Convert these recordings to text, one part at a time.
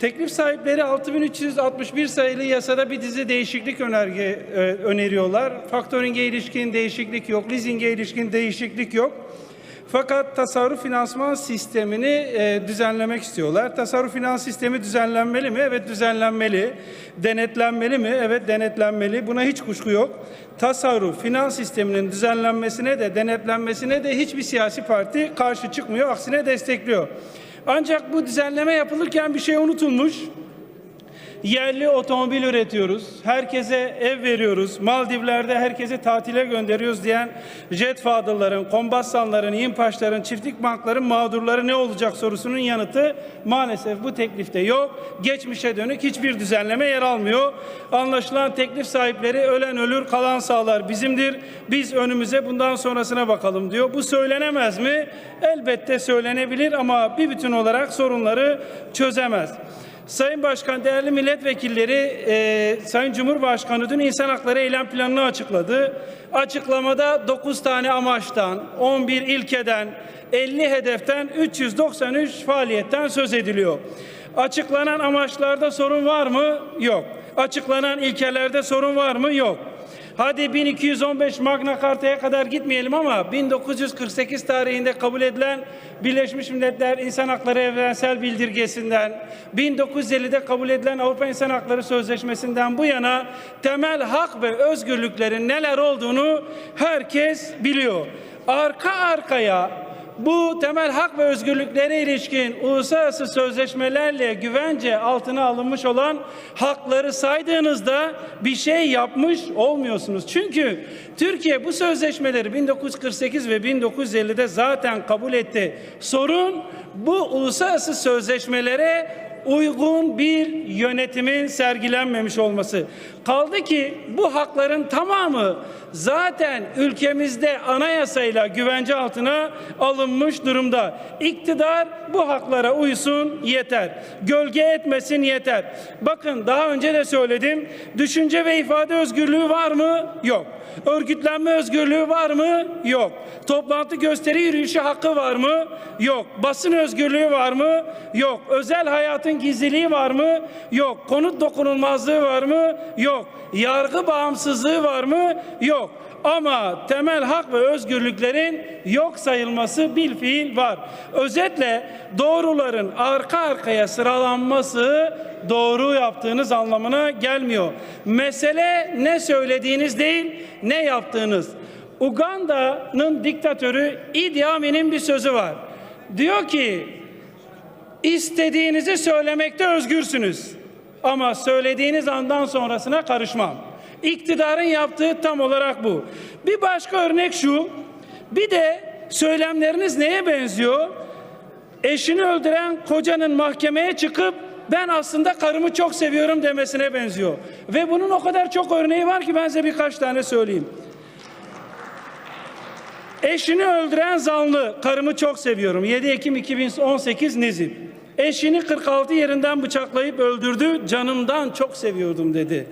Teklif sahipleri 6361 sayılı yasada bir dizi değişiklik önerge e, öneriyorlar. Faktöringe ilişkin değişiklik yok, leasinge ilişkin değişiklik yok. Fakat tasarruf finansman sistemini e, düzenlemek istiyorlar. Tasarruf finans sistemi düzenlenmeli mi? Evet düzenlenmeli. Denetlenmeli mi? Evet denetlenmeli. Buna hiç kuşku yok. Tasarruf finans sisteminin düzenlenmesine de denetlenmesine de hiçbir siyasi parti karşı çıkmıyor. Aksine destekliyor. Ancak bu düzenleme yapılırken bir şey unutulmuş. Yerli otomobil üretiyoruz. Herkese ev veriyoruz. Maldivler'de herkese tatile gönderiyoruz diyen jet fadılların, kombassanların, İmpaşların, çiftlik bankların mağdurları ne olacak sorusunun yanıtı maalesef bu teklifte yok. Geçmişe dönük hiçbir düzenleme yer almıyor. Anlaşılan teklif sahipleri ölen ölür, kalan sağlar bizimdir. Biz önümüze bundan sonrasına bakalım diyor. Bu söylenemez mi? Elbette söylenebilir ama bir bütün olarak sorunları çözemez. Sayın Başkan, değerli milletvekilleri, e, Sayın Cumhurbaşkanı dün insan hakları eylem planını açıkladı. Açıklamada 9 tane amaçtan, 11 ilkeden, 50 hedeften, 393 faaliyetten söz ediliyor. Açıklanan amaçlarda sorun var mı? Yok. Açıklanan ilkelerde sorun var mı? Yok. Hadi 1215 Magna Carta'ya kadar gitmeyelim ama 1948 tarihinde kabul edilen Birleşmiş Milletler İnsan Hakları Evrensel Bildirgesi'nden 1950'de kabul edilen Avrupa İnsan Hakları Sözleşmesi'nden bu yana temel hak ve özgürlüklerin neler olduğunu herkes biliyor. Arka arkaya bu temel hak ve özgürlüklere ilişkin uluslararası sözleşmelerle güvence altına alınmış olan hakları saydığınızda bir şey yapmış olmuyorsunuz. Çünkü Türkiye bu sözleşmeleri 1948 ve 1950'de zaten kabul etti. Sorun bu uluslararası sözleşmelere uygun bir yönetimin sergilenmemiş olması. Kaldı ki bu hakların tamamı zaten ülkemizde anayasayla güvence altına alınmış durumda. İktidar bu haklara uysun yeter. Gölge etmesin yeter. Bakın daha önce de söyledim. Düşünce ve ifade özgürlüğü var mı? Yok. Örgütlenme özgürlüğü var mı? Yok. Toplantı gösteri yürüyüşü hakkı var mı? Yok. Basın özgürlüğü var mı? Yok. Özel hayatın gizliliği var mı? Yok. Konut dokunulmazlığı var mı? Yok. Yargı bağımsızlığı var mı? Yok. Ama temel hak ve özgürlüklerin yok sayılması bil fiil var. Özetle doğruların arka arkaya sıralanması doğru yaptığınız anlamına gelmiyor. Mesele ne söylediğiniz değil, ne yaptığınız. Uganda'nın diktatörü Idi Amin'in bir sözü var. Diyor ki istediğinizi söylemekte özgürsünüz. Ama söylediğiniz andan sonrasına karışmam. İktidarın yaptığı tam olarak bu. Bir başka örnek şu. Bir de söylemleriniz neye benziyor? Eşini öldüren kocanın mahkemeye çıkıp ben aslında karımı çok seviyorum demesine benziyor. Ve bunun o kadar çok örneği var ki ben size birkaç tane söyleyeyim. Eşini öldüren zanlı, karımı çok seviyorum. 7 Ekim 2018 Nizip. Eşini 46 yerinden bıçaklayıp öldürdü, canımdan çok seviyordum dedi.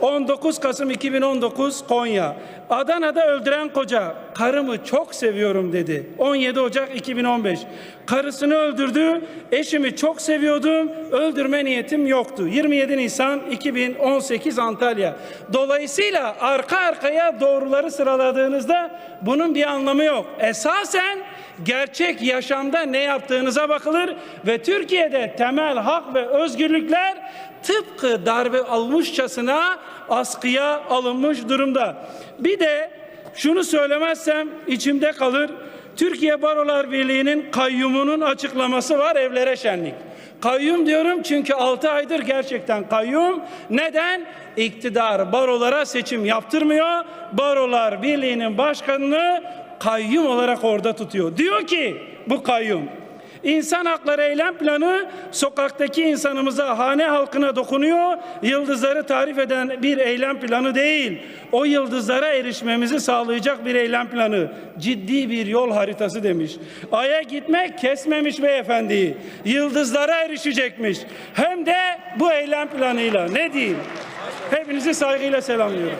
19 Kasım 2019 Konya. Adana'da öldüren koca, karımı çok seviyorum dedi. 17 Ocak 2015. Karısını öldürdü, eşimi çok seviyordum, öldürme niyetim yoktu. 27 Nisan 2018 Antalya. Dolayısıyla arka arkaya doğruları sıraladığınızda bunun bir anlamı yok. Esasen gerçek yaşamda ne yaptığınıza bakılır ve Türkiye'de temel hak ve özgürlükler tıpkı darbe almışçasına askıya alınmış durumda. Bir de şunu söylemezsem içimde kalır. Türkiye Barolar Birliği'nin kayyumunun açıklaması var evlere şenlik. Kayyum diyorum çünkü 6 aydır gerçekten kayyum. Neden? İktidar barolara seçim yaptırmıyor. Barolar Birliği'nin başkanını kayyum olarak orada tutuyor. Diyor ki bu kayyum İnsan hakları eylem planı sokaktaki insanımıza, hane halkına dokunuyor. Yıldızları tarif eden bir eylem planı değil. O yıldızlara erişmemizi sağlayacak bir eylem planı. Ciddi bir yol haritası demiş. Ay'a gitmek kesmemiş beyefendi. Yıldızlara erişecekmiş. Hem de bu eylem planıyla. Ne diyeyim? Hepinizi saygıyla selamlıyorum.